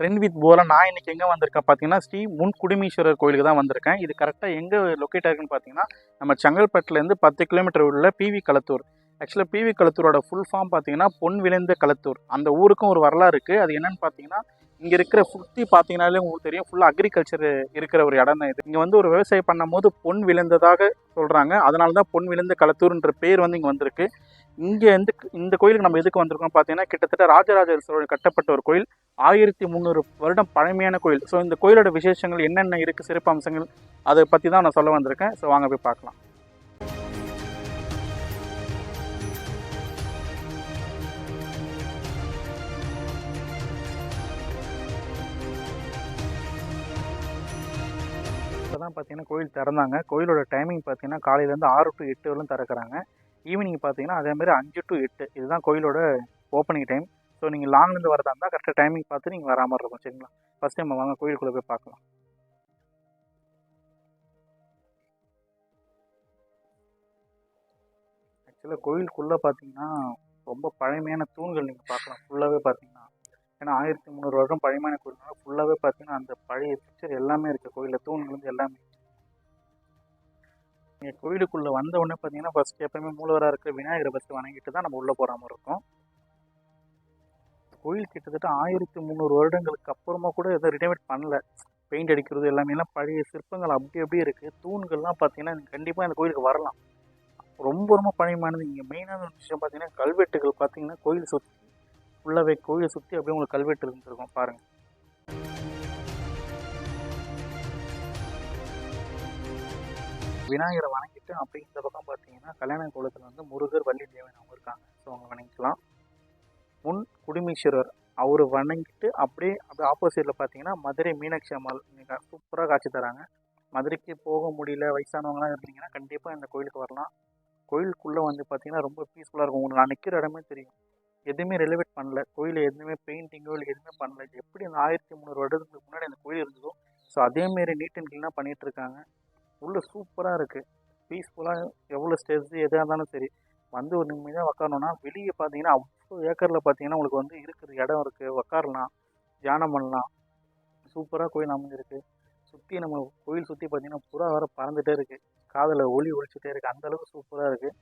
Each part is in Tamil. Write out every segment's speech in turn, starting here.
ட்ரெண்ட் வித் போல நான் இன்னைக்கு எங்கே வந்திருக்கேன் பார்த்தீங்கன்னா ஸ்ரீ முன் குடுமீஸ்வரர் கோயிலுக்கு தான் வந்திருக்கேன். இது கரெக்டாக எங்கே லொக்கேட் ஆகுன்னு பார்த்தீங்கன்னா நம்ம செங்கல்பட்டுலேருந்து பத்து கிலோமீட்டர் உள்ள பிவி களத்தூர் ஆக்சுவலாக பிவி களத்தூரோட ஃபுல் ஃபார்ம் பார்த்தீங்கன்னா பொன் விளைந்த களத்தூர் அந்த ஊருக்கும் ஒரு வரலாறு இருக்குது அது என்னன்னு பார்த்தீங்கன்னா இங்கே இருக்கிற சுற்றி பார்த்தீங்கனாலே உங்களுக்கு தெரியும். ஃபுல்லாக அக்ரிகல்ச்சர் இருக்கிற ஒரு இடம் தான் இது. இங்கே வந்து ஒரு விவசாயம் பண்ணும்போது பொன் விளைந்ததாக சொல்கிறாங்க அதனால தான் பொன் விளைந்த களத்தூர்ன்ற பேர் வந்து இங்கே வந்திருக்கு. இங்கே எந்த இந்த கோயிலுக்கு நம்ம எதுக்கு வந்திருக்கோம் பார்த்தீங்கன்னா கிட்டத்தட்ட ராஜராஜ சோழன் கட்டப்பட்ட ஒரு கோயில் ஆயிரத்தி முந்நூறு வருடம் பழமையான கோயில். ஸோ இந்த கோயிலோட விசேஷங்கள் என்னென்ன இருக்குது சிறப்பு அம்சங்கள் அதை பற்றி தான் நான் சொல்ல வந்திருக்கேன். ஸோ வாங்க போய் பார்க்கலாம். இப்போ தான் பார்த்தீங்கன்னா கோயில் திறந்தாங்க. கோயிலோட டைமிங் பார்த்தீங்கன்னா காலையிலேருந்து ஆறு டு எட்டு வரலும் திறக்கிறாங்க. ஈவினிங் பார்த்தீங்கன்னா அதேமாதிரி அஞ்சு டு எட்டு. இதுதான் கோயிலோட ஓப்பனிங் டைம் ஸோ நீங்கள் லாங்லேருந்து வரதா இருந்தால் கரெக்டாக டைமிங் பார்த்து நீங்கள் வரா மாதிரி இருக்கும் சரிங்களா? ஃபஸ்ட் டைம் வாங்க கோயிலுக்குள்ளே போய் பார்க்கலாம். ஆக்சுவலாக கோயிலுக்குள்ளே பார்த்தீங்கன்னா ரொம்ப பழமையான தூண்கள் நீங்கள் பார்க்கலாம். ஃபுல்லாகவே பார்த்தீங்கன்னா. ஏன்னா ஆயிரத்தி முந்நூறு வருடம் பழமையான கோயில்னால ஃபுல்லாகவே பார்த்தீங்கன்னா அந்த பழைய பிக்சர் எல்லாமே இருக்குது கோயிலில் தூண்கள் வந்து எல்லாமே. நீங்கள் கோயிலுக்குள்ளே வந்த உடனே பார்த்தீங்கன்னா ஃபஸ்ட்டு எப்போயுமே மூலவராக இருக்கிற விநாயகரை ஃபஸ்ட்டு வணங்கிட்டு தான் நம்ம உள்ளே போகிற மாதிரி இருக்கும். கோயில் கிட்டத்தட்ட ஆயிரத்தி முந்நூறு வருடங்களுக்கு அப்புறமா கூட எதுவும் ரினோவேட் பண்ணல. பெயிண்ட் அடிக்கிறது எல்லாமே எல்லாம் பழைய சிற்பங்கள் அப்படி அப்படியே இருக்குது தூண்கள்லாம் பார்த்தீங்கன்னா கண்டிப்பாக இந்த கோயிலுக்கு வரலாம். ரொம்ப ரொம்ப பழமையானது. இங்கே மெயினான ஒரு விஷயம் பார்த்தீங்கன்னா கல்வெட்டுகள் பார்த்தீங்கன்னா கோயில் சுற்றி ஃபுல்லாகவே கோயிலை சுற்றி அப்படியே உங்களுக்கு கல்வெட்டு இருந்துருக்கும். பாருங்கள் விநாயகரை வணங்கிட்டு அப்படியே இந்த பக்கம் பார்த்தீங்கன்னா கல்யாண கோலத்தில் வந்து முருகர் வள்ளி தேவன் அவங்க இருக்காங்க. ஸோ அவங்க வணங்கிக்கலாம். முன் குடுமீஸ்வரர் அவர் வணங்கிட்டு அப்படியே அப்படியே ஆப்போசிட்டில் பார்த்தீங்கன்னா மதுரை மீனாட்சி அம்மாள். சூப்பராக காட்சி தராங்க. மதுரைக்கு போக முடியல வயசானவங்களாம் இருந்தீங்கன்னா கண்டிப்பாக இந்த கோயிலுக்கு வரலாம். கோயிலுக்குள்ளே வந்து பார்த்தீங்கன்னா ரொம்ப பீஸ்ஃபுல்லாக இருக்கும். உங்களுக்கு நான் நிற்கிற இடமே தெரியும். எதுவுமே ரெலிவேட் பண்ணல. கோயில் எதுவுமே பெயிண்டிங்கோ இல்லை எதுவுமே பண்ணல. எப்படி அந்த ஆயிரத்தி முந்நூறு வருடத்துக்கு முன்னாடி அந்த கோயில் இருந்ததோ ஸோ அதேமாரி நீட் அண்ட் க்ளீனாக பண்ணிகிட்டு இருக்காங்க. உள்ளே சூப்பராக இருக்குது பீஸ்ஃபுல்லாக எவ்வளோ ஸ்ட்ரெஸ் எதாக இருந்தாலும் சரி. வந்து ஒரு நிம்மதியாக உக்காரணுன்னா வெளியே பார்த்தீங்கன்னா அவ்வளோ ஏக்கரில் பார்த்தீங்கன்னா உங்களுக்கு வந்து இருக்கிற இடம் இருக்குது உக்காரலாம். தியானம் பண்ணலாம். சூப்பராக கோயில் அமைஞ்சிருக்கு. சுற்றி நம்ம கோயில் சுற்றி பார்த்தீங்கன்னா புறா வர பறந்துகிட்டே இருக்குது காதில் ஒளி ஒழிச்சுட்டே இருக்குது அந்தளவுக்கு சூப்பராக இருக்குது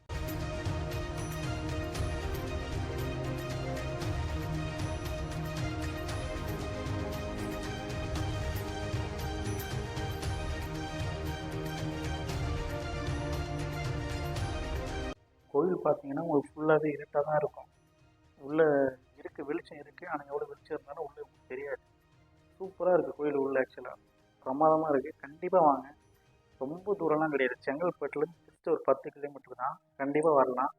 கோயில் பார்த்தீங்கன்னா உங்களுக்கு ஃபுல்லாகவே இருட்டாக தான் இருக்கும். உள்ளே இருக்குது வெளிச்சம் இருக்குது ஆனால் எவ்வளோ வெளிச்சம் இருந்தாலும் உள்ளே உங்களுக்கு தெரியாது. சூப்பராக இருக்குது கோயில் உள்ள ஆக்சுவலாக பிரமாதமாக இருக்குது கண்டிப்பாக வாங்க. ரொம்ப தூரம்லாம் கிடையாது. செங்கல்பட்டுலேருந்து ஜஸ்ட் ஒரு பத்து கிலோமீட்டர் தான். கண்டிப்பாக வரலாம்.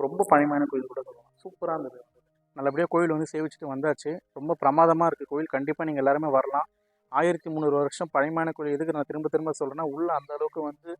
ரொம்ப பழமையான கோயில் கூட சொல்லலாம் சூப்பராக இருந்தது. நல்லபடியாக கோயில் வந்து சேவிச்சுட்டு வந்தாச்சு. ரொம்ப பிரமாதமாக இருக்குது கோயில். கண்டிப்பாக நீங்கள் எல்லாருமே வரலாம். ஆயிரத்தி முந்நூறு வருஷம் பழமையான கோயில். எதுக்கு நான் திரும்ப திரும்ப சொல்கிறேன்னா உள்ளே அந்த அளவுக்கு வந்து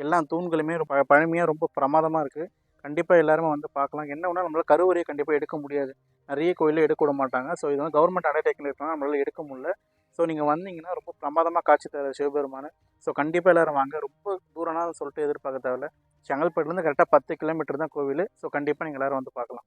எல்லா தூண்களுமே ரொம்ப ப பழமையாக ரொம்ப பிரமாதமாக இருக்குது கண்டிப்பாக எல்லாருமே வந்து பார்க்கலாம். என்ன ஒன்றா நம்மளால் கருவறையை கண்டிப்பாக எடுக்க முடியாது. நிறைய கோயிலில் எடுக்க விட மாட்டாங்க. ஸோ இது வந்து கவர்மெண்ட் அண்டர்டேக்கிங் இருக்கனால நம்மளால் எடுக்க முடியல. ஸோ நீங்கள் வந்தீங்கன்னா ரொம்ப பிரமாதமாக காட்சி தர சிவபெருமான. ஸோ கண்டிப்பாக எல்லோரும் வாங்க. ரொம்ப தூரம்னா சொல்லிட்டு எதிர்பார்க்க தேவையில்ல. செங்கல்பட்டுலேருந்து கரெக்டாக பத்து கிலோமீட்டர் தான் கோவில். ஸோ கண்டிப்பாக நீங்கள் எல்லோரும் வந்து பார்க்கலாம்.